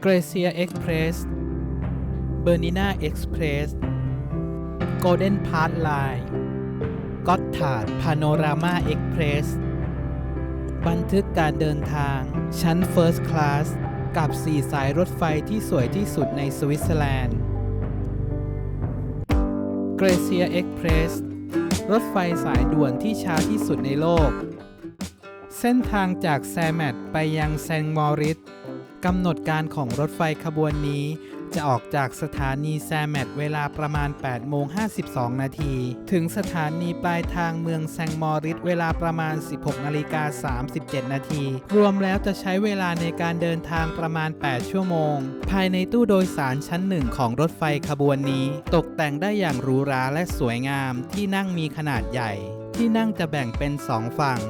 เกรเซียเอ็กเพรสเบอร์นินาเอ็กซ์เพรสโกลเด้นพาร์ทไลน์ก็ตถาดพาโนรามาเอ็กเพรสบันทึกการเดินทาง ชั้น First Class กับ 4 สายรถไฟที่สวยที่สุดในสวิตเซอร์แลนด์เกรเซียเอ็กเพรสรถไฟสายด่วนที่ช้าที่สุดในโลก เส้นทางจากแซแมตไปยังแซงมอริส กำหนดการของรถไฟขบวนนี้ จะออกจากสถานีแซแมตเวลาประมาณ 8 โมง 52 นาที ถึงสถานีปลายทางเมืองแซงมอริสเวลาประมาณ 16 นาฬิกา 37 นาที รวมแล้วจะใช้เวลาในการเดินทางประมาณ 8 ชั่วโมง ภายในตู้โดยสารชั้นหนึ่งของรถไฟขบวนนี้ ตกแต่งได้อย่างหรูหราและสวยงามที่นั่งมีขนาดใหญ่ ที่นั่งจะแบ่งเป็นสองฝั่ง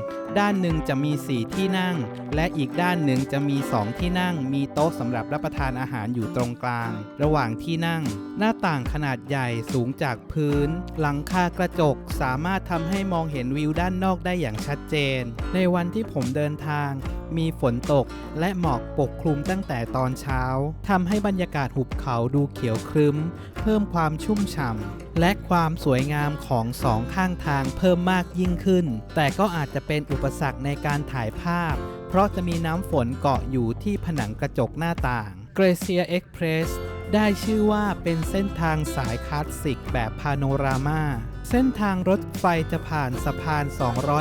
ด้านหนึ่งจะมี 4 ที่นั่ง และอีกด้านหนึ่งจะมี 2 ที่นั่ง มีโต๊ะสำหรับรับประทานอาหารอยู่ตรงกลาง ระหว่างที่นั่ง หน้าต่างขนาดใหญ่สูงจากพื้น หลังคากระจกสามารถทำให้มองเห็นวิวด้านนอกได้อย่างชัดเจน ในวันที่ผมเดินทาง มีฝนตกและหมอกปกคลุมตั้งแต่ตอนเช้าทำให้บรรยากาศหุบเขาดูเขียวครึ้ม เพิ่มความชุ่มฉ่ำและความสวยงามของสองข้างทางเพิ่มมากยิ่งขึ้น แต่ก็อาจจะเป็นอุปสรรคในการถ่ายภาพ เพราะจะมีน้ำฝนเกาะอยู่ที่ผนังกระจกหน้าต่าง Glacier Express ได้ชื่อว่าเป็นเส้นทางสายคลาสสิกแบบพาโนรามา เส้นทางรถไฟจะผ่านสะพาน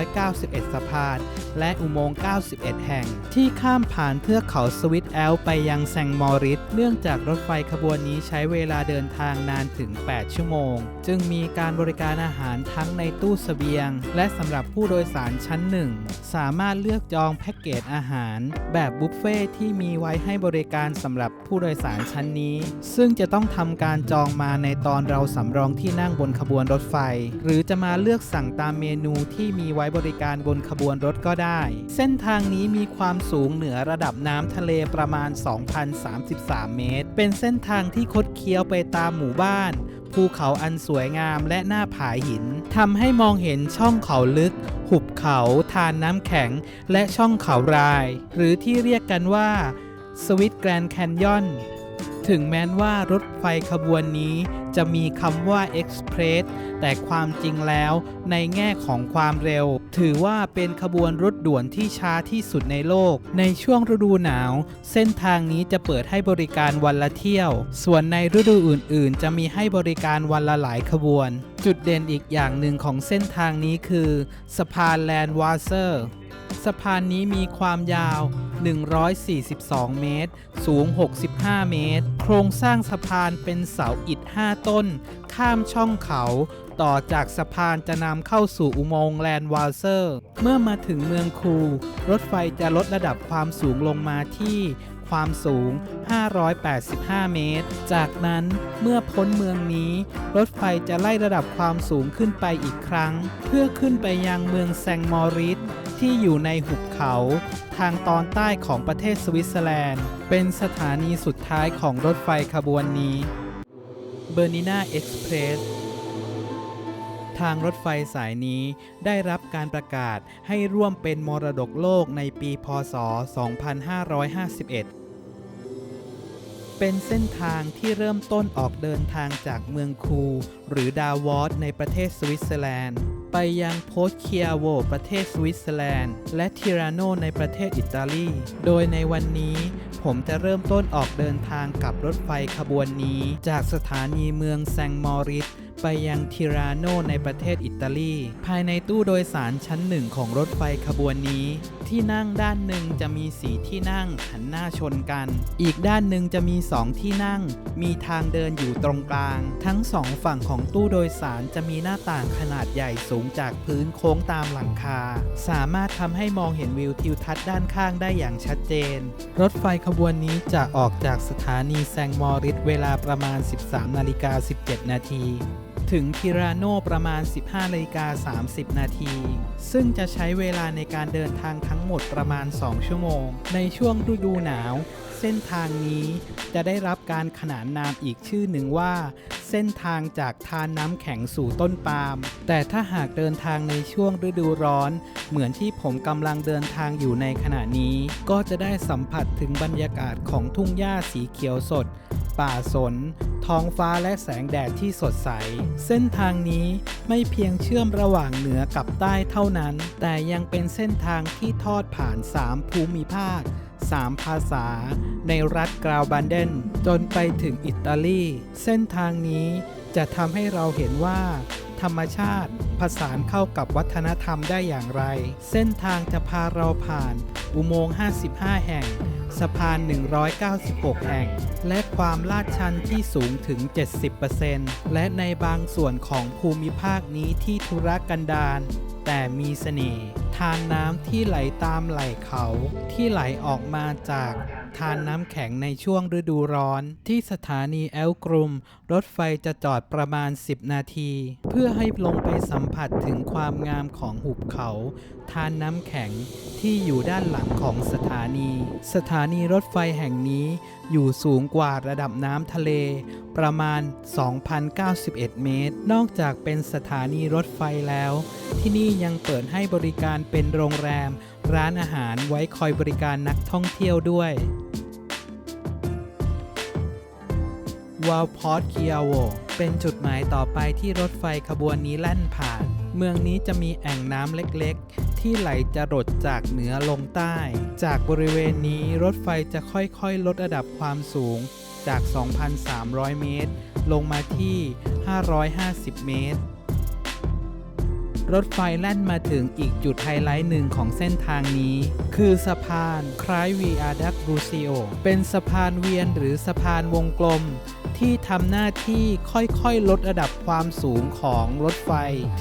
291 สะพาน และอุโมงค์ 91 แห่ง ที่ข้ามผ่านเทือกเขาสวิตแอลไปยังแซงมอริส เนื่องจากรถไฟขบวนนี้ใช้เวลาเดินทางนานถึง 8 ชั่วโมง จึงมีการบริการอาหารทั้งในตู้เสบียง และสำหรับผู้โดยสารชั้นหนึ่งสามารถเลือกจองแพ็กเกจอาหาร แบบบุฟเฟ่ที่มีไว้ให้บริการสำหรับผู้โดยสารชั้นนี้ ซึ่งจะต้องทำการจองมาในตอนเราสำรองที่นั่งบนขบวนรถไฟหรือจะมาเลือกสั่งตามเมนูที่มีไว้บริการบนขบวนรถก็ได้ เส้นทางนี้มีความสูงเหนือระดับน้ำทะเลประมาณ 2,033 เมตร เป็นเส้นทางที่คดเคี้ยวไปตามหมู่บ้าน ภูเขาอันสวยงามและหน้าผาหินทำให้มองเห็นช่องเขาลึก หุบเขา ทานน้ำแข็ง และช่องเขาราย หรือที่เรียกกันว่าสวิตแกรนแคนยอน ถึงแม้นว่ารถไฟขบวนนี้จะมีคำว่า Express แต่ความจริงแล้วในแง่ของความเร็ว ถือว่าเป็นขบวนรถด่วนที่ช้าที่สุดในโลก ในช่วงฤดูหนาว เส้นทางนี้จะเปิดให้บริการวันละเที่ยว ส่วนในฤดูอื่น ๆ จะมีให้บริการวันละหลายขบวน จุดเด่นอีกอย่างหนึ่งของเส้นทางนี้คือ สะพานแลนด์วาเซอร์ สะพานนี้มีความยาว 142 เมตร สูง 65 เมตร โครงสร้างสะพานเป็นเสาอิฐ 5 ต้น ข้ามช่องเขา ต่อจากสะพานจะนำเข้าสู่อุโมงค์แลนด์วาเซอร์ เมื่อมาถึงเมืองคู รถไฟจะลดระดับความสูงลงมาที่ความสูง 585 เมตร จากนั้นเมื่อพ้นเมืองนี้ รถไฟจะไล่ระดับความสูงขึ้นไปอีกครั้ง เพื่อขึ้นไปยังเมืองแซงมอริส ที่อยู่ในหุบเขา ทางตอนใต้ของประเทศสวิตเซอร์แลนด์ เป็นสถานีสุดท้ายของรถไฟขบวนนี้เบอร์นินาเอ็กซ์เพรสทางรถไฟสายนี้ได้รับการประกาศให้ร่วมเป็นมรดกโลกในปีพศ 2551เป็นเส้นทางที่เริ่มต้นออกเดินทางจากเมืองคู หรือดาวอสในประเทศสวิตเซอร์แลนด์ ไปยังโพสเคียโวประเทศสวิตเซอร์แลนด์ และทิราโนในประเทศอิตาลี โดยในวันนี้ผมจะเริ่มต้นออกเดินทางกับรถไฟขบวนนี้ จากสถานีเมืองแซงมอริส ไปยังทิราโนในประเทศอิตาลี ภายในตู้โดยสารชั้นหนึ่งของรถไฟขบวนนี้ ที่นั่งด้านหนึ่งจะมีสีที่นั่งหันหน้าชนกัน อีกด้านหนึ่งจะมีสองที่นั่ง มีทางเดินอยู่ตรงกลาง ทั้งสองฝั่งของตู้โดยสารจะมีหน้าต่างขนาดใหญ่สูงจากพื้นโค้งตามหลังคา สามารถทำให้มองเห็นวิวทิวทัศน์ด้านข้างได้อย่างชัดเจน รถไฟขบวนนี้จะออกจากสถานีแซงมอริสเวลาประมาณ 13 นาฬิกา 17 นาที ถึงทิราโนประมาณ 15นาฬิกา30 นาที ซึ่งจะใช้เวลาในการเดินทางทั้งหมดประมาณ 2 ชั่วโมง ในช่วงฤดูหนาว เส้นทางนี้จะได้รับการขนานนามอีกชื่อหนึ่งว่า เส้นทางจากทานน้ำแข็งสู่ต้นปาล์ม แต่ถ้าหากเดินทางในช่วงฤดูร้อน เหมือนที่ผมกำลังเดินทางอยู่ในขณะนี้ ก็จะได้สัมผัสถึงบรรยากาศของทุ่งหญ้าสีเขียวสด ป่าสน ท้องฟ้าและแสงแดดที่สดใส เส้นทางนี้ไม่เพียงเชื่อมระหว่างเหนือกับใต้เท่านั้น แต่ยังเป็นเส้นทางที่ทอดผ่าน 3 ภูมิภาค 3 ภาษา ในรัฐกราวบันเดนจนไปถึงอิตาลี เส้นทางนี้จะทำให้เราเห็นว่า ธรรมชาติ ผสานเข้ากับวัฒนธรรมได้อย่างไร เส้นทางจะพาเราผ่าน อุโมงค์ 55 แห่ง สะพาน 196 แห่ง และความลาดชันที่สูงถึง 70%และในบางส่วนของภูมิภาคนี้ที่ธุรกันดารแต่มีเสน่ห์ ทานน้ำที่ไหลตามไหล่เขาที่ไหลออกมาจาก ทานน้ำแข็งในช่วงฤดูร้อน ที่สถานีแอลกรุม รถไฟจะจอดประมาณ 10 นาที เพื่อให้ลงไปสัมผัสถึงความงามของหุบเขา ทานน้ำแข็งที่อยู่ด้านหลังของสถานี สถานีรถไฟแห่งนี้อยู่สูงกว่าระดับน้ำทะเล ประมาณ 2,091 เมตร นอกจากเป็นสถานีรถไฟแล้ว ที่นี่ยังเปิดให้บริการเป็นโรงแรม ร้านอาหารไว้คอยบริการนักท่องเที่ยวด้วยวาลพอร์ตคิอาโวเป็นจุดหมายต่อไปที่รถไฟขบวนนี้แล่นผ่าน เมืองนี้จะมีแอ่งน้ำเล็กๆ ที่ไหลจะรดจากเหนือลงใต้ จากบริเวณนี้รถไฟจะค่อยๆ ลดระดับความสูงจาก 2,300 เมตร ลงมาที่ 550 เมตร รถไฟแล่นมาถึงอีกจุดไฮไลท์หนึ่งของเส้นทางนี้ คือสะพานคล้ายวีอาดักรูซิโอเป็นสะพานเวียนหรือสะพานวงกลม ที่ทำหน้าที่ค่อยๆ ลดระดับความสูงของรถไฟ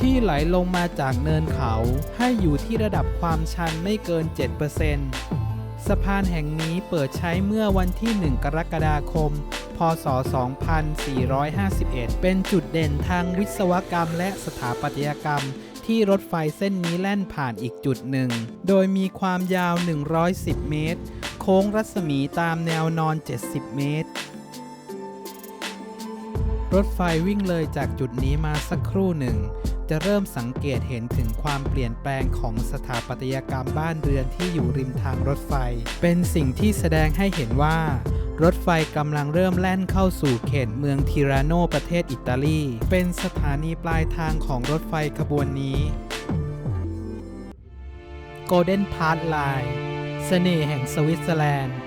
ที่ไหลลงมาจากเนินเขา ให้อยู่ที่ระดับความชันไม่เกิน 7%สะพานแห่งนี้เปิดใช้เมื่อวันที่ 1 กรกฎาคม พศ 2451 เป็นจุดเด่นทางวิศวกรรมและสถาปัตยกรรม ที่รถไฟเส้นนี้แล่นผ่านอีกจุดหนึ่ง โดยมีความยาว 110 เมตร โค้งรัศมีตามแนวนอน 70 เมตร รถไฟวิ่งเลยจากจุดนี้มาสักครู่หนึ่ง จะเริ่มสังเกตเห็นถึงความเปลี่ยนแปลงของสถาปัตยกรรมบ้านเรือนที่อยู่ริมทางรถไฟ เป็นสิ่งที่แสดงให้เห็นว่า รถไฟกำลังเริ่มแล่นเข้าสู่เขตเมืองทิราโนประเทศอิตาลี เป็นสถานีปลายทางของรถไฟขบวนนี้ Golden Path Line เสน่ห์แห่งสวิตเซอร์แลนด์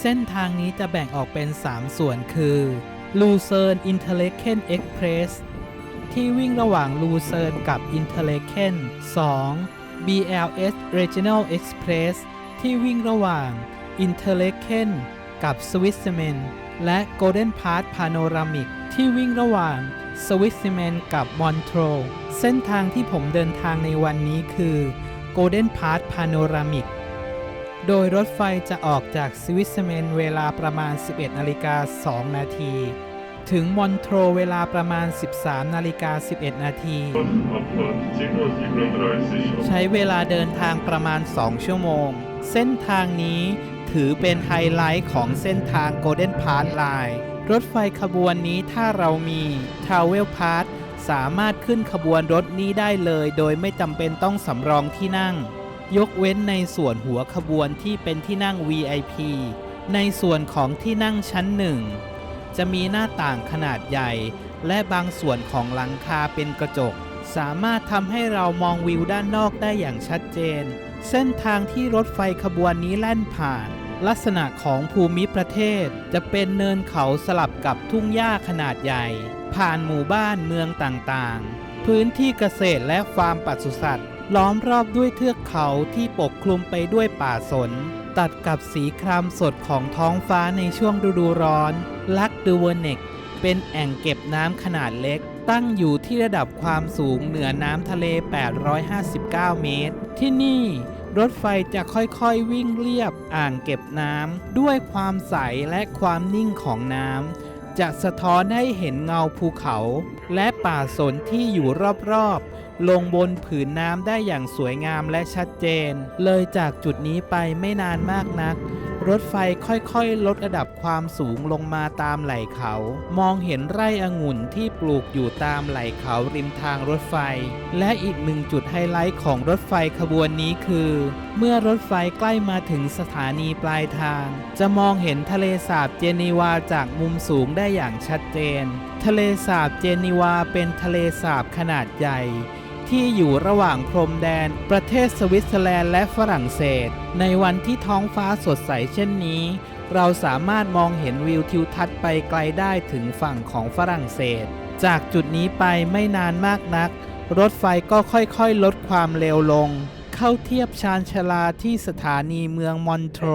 เส้นทางนี้จะแบ่งออกเป็น 3 ส่วนคือลูเซิร์นอินเทเลเคนเอ็กเพรสที่วิ่งระหว่างลูเซิร์นกับอินเทเลเคน2 BLS Regional Express ที่วิ่งระหว่าง อินเทเลเคนกับสวิสเซเมนและ Golden Path Panoramic ที่วิ่งระหว่างสวิสเซเมนกับมอนโทรเส้นทางที่ผมเดินทางในวันนี้คือ Golden Path Panoramic โดยรถไฟจะออกจากสวิสเซอร์แมนเวลาประมาณ 11นาฬิกา2นาทีถึงมอนโทรเวลาประมาณ 13นาฬิกา11 นาที ใช้เวลาเดินทางประมาณ 2 ชั่วโมง เส้นทางนี้ ถือเป็นไฮไลท์ของเส้นทาง Golden Path Line รถไฟขบวนนี้ถ้าเรามี Travel Pass สามารถขึ้นขบวนรถนี้ได้เลย โดยไม่จำเป็นต้องสำรองที่นั่ง ยกเว้นในส่วนหัวขบวนที่เป็นที่นั่ง VIP ในส่วนของที่นั่งชั้นหนึ่งจะมีหน้าต่างขนาดใหญ่ และบางส่วนของหลังคาเป็นกระจก สามารถทำให้เรามองวิวด้านนอกได้อย่างชัดเจน เส้นทางที่รถไฟขบวนนี้แล่นผ่าน ลักษณะของภูมิประเทศจะเป็นเนินเขาสลับกับทุ่งหญ้าขนาดใหญ่ ผ่านหมู่บ้านเมืองต่างๆ พื้นที่เกษตรและฟาร์มปศุสัตว์ ล้อมรอบด้วยเทือกเขาที่ปกคลุมไปด้วยป่าสน ตัดกับสีครามสดของท้องฟ้าในช่วงฤดูร้อน ลักดูเวเนกเป็นแอ่งเก็บน้ำขนาดเล็ก ตั้งอยู่ที่ระดับความสูงเหนือน้ำทะเล 859 เมตร ที่นี่ รถไฟจะค่อยๆวิ่งเรียบอ่างเก็บน้ำด้วยความใสและความนิ่งของน้ำจะสะท้อนให้เห็นเงาภูเขา และป่าสนที่อยู่รอบๆ ลงบนผืนน้ำได้อย่างสวยงามและชัดเจน เลยจากจุดนี้ไปไม่นานมากนัก รถไฟค่อยๆ ลดระดับความสูงลงมาตามไหล่เขา มองเห็นไร่องุ่นที่ปลูกอยู่ตามไหล่เขาริมทางรถไฟ และอีกหนึ่งจุดไฮไลท์ของรถไฟขบวนนี้คือ เมื่อรถไฟใกล้มาถึงสถานีปลายทาง จะมองเห็นทะเลสาบเจนีวาจากมุมสูงได้อย่างชัดเจน ทะเลสาบเจนีวาเป็นทะเลสาบขนาดใหญ่ ที่อยู่ระหว่างพรมแดน ประเทศสวิตเซอร์แลนด์และฝรั่งเศส ในวันที่ท้องฟ้าสดใสเช่นนี้ เราสามารถมองเห็นวิวทิวทัศน์ไปไกลได้ถึงฝั่งของฝรั่งเศส จากจุดนี้ไปไม่นานมากนัก รถไฟก็ค่อยๆ ลดความเร็วลง เข้าเทียบชานชาลาที่สถานีเมืองมอนโทร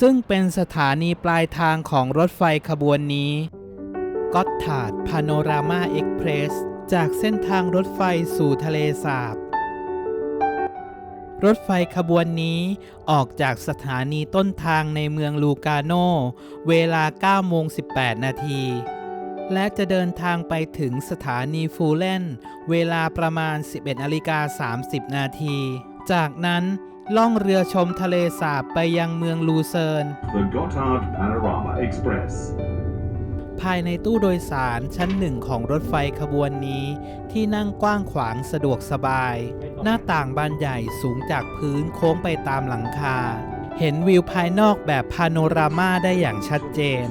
ซึ่งเป็นสถานีปลายทางของรถไฟขบวนนี้ก็อตถาดพาโนรามาเอ็กเพรส จากเส้นทางรถไฟสู่ทะเลสาบ รถไฟขบวนนี้ออกจากสถานีต้นทางในเมืองลูกาโน เวลา9โมง18 นาที และจะเดินทางไปถึงสถานีฟูเลนเวลาประมาณ 11นาฬิกา30 นาที จากนั้นล่องเรือชมทะเลสาบไปยังเมืองลูเซิร์น The Gotthard Panorama Express. ภายในตู้โดยสารชั้นหนึ่งของรถไฟขบวนนี้ ที่นั่งกว้างขวางสะดวกสบาย หน้าต่างบานใหญ่สูงจากพื้นโค้งไปตามหลังคา เห็นวิวภายนอกแบบพาโนรามาได้อย่างชัดเจน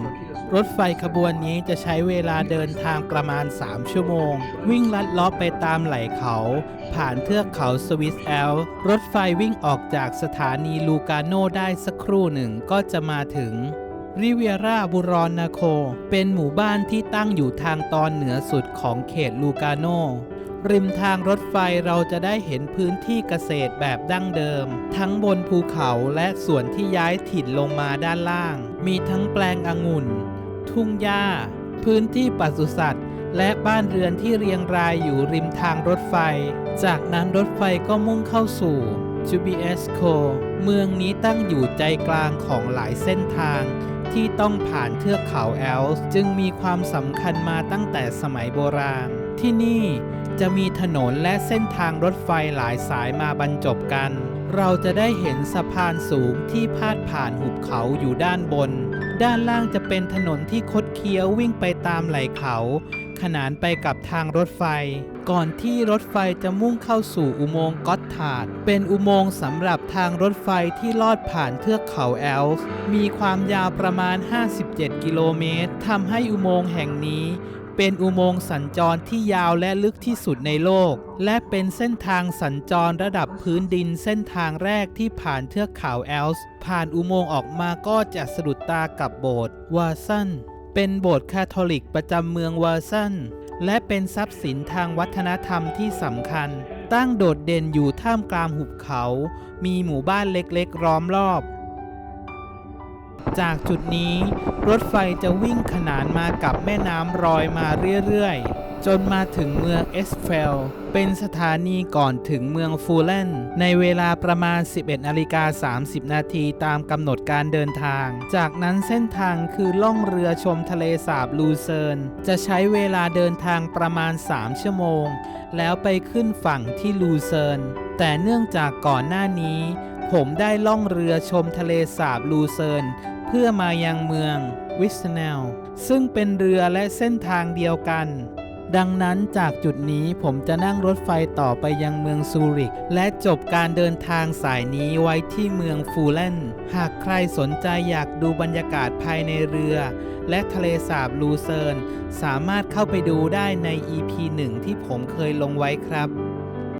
รถไฟขบวนนี้จะใช้เวลาเดินทางประมาณ 3 ชั่วโมง วิ่งลัดเล้อไปตามไหล่เขา ผ่านเทือกเขาสวิสแอล รถไฟวิ่งออกจากสถานีลูกาโนได้สักครู่หนึ่งก็จะมาถึง ริเวียราบูรอนนาโค เป็นหมู่บ้านที่ตั้งอยู่ทางตอนเหนือสุดของเขตลูกาโน ริมทางรถไฟเราจะได้เห็นพื้นที่เกษตรแบบดั้งเดิม ทั้งบนภูเขาและส่วนที่ย้ายถิ่นลงมาด้านล่าง มีทั้งแปลงองุ่น ทุ่งหญ้า พื้นที่ปศุสัตว์และบ้านเรือนที่เรียงรายอยู่ริมทางรถไฟ จากนั้นรถไฟก็มุ่งเข้าสู่จูบิเอสโค เมืองนี้ตั้งอยู่ใจกลางของหลายเส้นทาง ที่ต้องผ่านเทือกเขาแอลส์จึงมีความสำคัญมาตั้งแต่สมัยโบราณ ที่นี่จะมีถนนและเส้นทางรถไฟหลายสายมาบรรจบกัน เราจะได้เห็นสะพานสูงที่พาดผ่านหุบเขาอยู่ด้านบน ด้านล่างจะเป็นถนนที่คดเคี้ยววิ่งไปตามไหล่เขา ขนานไปกับทางรถไฟ ก่อนที่รถไฟจะมุ่งเข้าสู่อุโมงค์ก็อตถาด เป็นอุโมงค์สำหรับทางรถไฟที่ลอดผ่านเทือกเขาแอลส์มีความยาวประมาณ 57 กิโลเมตรทำให้อุโมงค์แห่งนี้เป็นอุโมงค์สัญจรที่ยาวและลึกที่สุดในโลก และเป็นเส้นทางสัญจรระดับพื้นดินเส้นทางแรกที่ผ่านเทือกเขาแอลส์ผ่านอุโมงค์ออกมาก็จะสะดุดตากับโบสถ์วาซัน เป็นโบสถ์คาทอลิกประจำเมืองวอร์ซันและเป็นทรัพย์สินทางวัฒนธรรมที่สำคัญ ตั้งโดดเด่นอยู่ท่ามกลางหุบเขา มีหมู่บ้านเล็กๆ ล้อมรอบ จากจุดนี้รถไฟจะวิ่งขนานมากับแม่น้ำรอยมาเรื่อยๆ จนมาถึงเมืองเอสเฟล เป็นสถานีก่อนถึงเมืองฟูเลนในเวลาประมาณ 11นาฬิกา30 นาทีตามกำหนดการเดินทาง จากนั้นเส้นทางคือล่องเรือชมทะเลสาบลูเซิร์น จะใช้เวลาเดินทางประมาณ 3 ชั่วโมง แล้วไปขึ้นฝั่งที่ลูเซิร์น แต่เนื่องจากก่อนหน้านี้ ผมได้ล่องเรือชมทะเลสาบลูเซิร์นเพื่อมายังเมืองวิสเนลซึ่งเป็นเรือและเส้นทางเดียวกัน ดังนั้นจากจุดนี้ผมจะนั่งรถไฟต่อไปยังเมืองซูริก และจบการเดินทางสายนี้ไว้ที่เมืองฟูเลนหากใครสนใจอยากดูบรรยากาศภายในเรือ และทะเลสาบลูเซิร์นสามารถเข้าไปดูได้ใน EP 1 ที่ผมเคยลงไว้ครับ